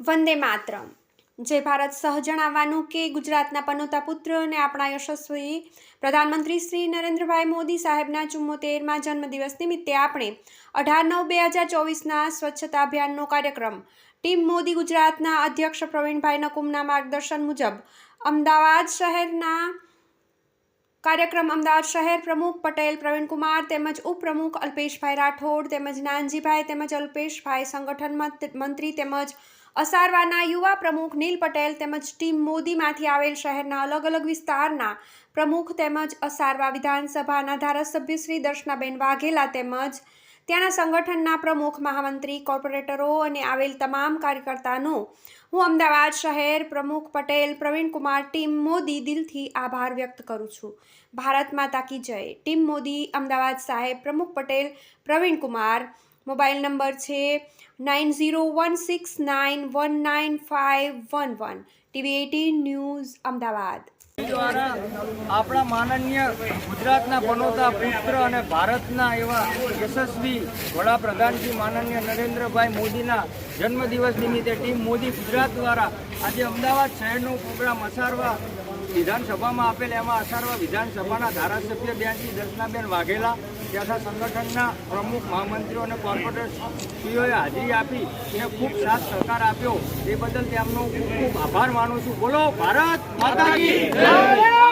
વંદે માતરમ. જે ભારત સહ જણાવવાનું કે ગુજરાતના પનોતા પુત્ર અને આપણા યશસ્વી પ્રધાનમંત્રી શ્રી નરેન્દ્રભાઈ મોદી સાહેબના ચુમ્મોતેરમાં જન્મદિવસ નિમિત્તે આપણે અઢાર નવ બે હજાર ચોવીસના સ્વચ્છતા અભિયાનનો કાર્યક્રમ ટીમ મોદી ગુજરાતના અધ્યક્ષ પ્રવીણભાઈ નકુમના માર્ગદર્શન મુજબ અમદાવાદ શહેરના કાર્યક્રમ અમદાવાદ શહેર પ્રમુખ પટેલ પ્રવીણકુમાર તેમજ ઉપપ્રમુખ અલ્પેશભાઈ રાઠોડ તેમજ નાનજીભાઈ તેમજ અલ્પેશભાઈ સંગઠન મંત્રી તેમજ અસારવાના યુવા પ્રમુખ નીલ પટેલ તેમજ ટીમ મોદીમાંથી આવેલ શહેરના અલગ અલગ વિસ્તારના પ્રમુખ તેમજ અસારવા વિધાનસભાના ધારાસભ્ય શ્રી દર્શનાબેન વાઘેલા તેમજ ત્યાંના સંગઠનના પ્રમુખ, મહામંત્રી, કોર્પોરેટરો અને આવેલ તમામ કાર્યકર્તાનો હું અમદાવાદ શહેર પ્રમુખ પટેલ પ્રવીણકુમાર ટીમ મોદી દિલથી આભાર વ્યક્ત કરું છું. ભારત માતા કી જય. ટીમ મોદી, અમદાવાદ સાહેબ પ્રમુખ પટેલ પ્રવીણકુમાર મોબાઈલ નંબર છે nine zero one six nine one nine five one one. TV eighteen news Ahmedabad. દ્વારા આપણા માનનીય ગુજરાતના બનોતા પુત્ર અને ભારતના એવા યશસ્વી વડાપ્રધાનજી માનનીય નરેન્દ્રભાઈ મોદીના જન્મદિવસ નિમિત્તે ટીમ મોદી ગુજરાત દ્વારા આજે અમદાવાદ શહેરનો પ્રોગ્રામ અસારવા વિધાનસભામાં આપેલ, એમાં અસારવા વિધાનસભાના ધારાસભ્ય બેનજી દર્શનાબેન વાઘેલા ત્યાંના સંગઠનના પ્રમુખ મહામંત્રીઓ અને કોર્પોરેટરશ્રીઓએ હાજરી આપી અને ખૂબ સાથ સહકાર આપ્યો તે બદલ તેમનો ખૂબ ખૂબ આભાર માનું છું બોલો, ભારત માતા!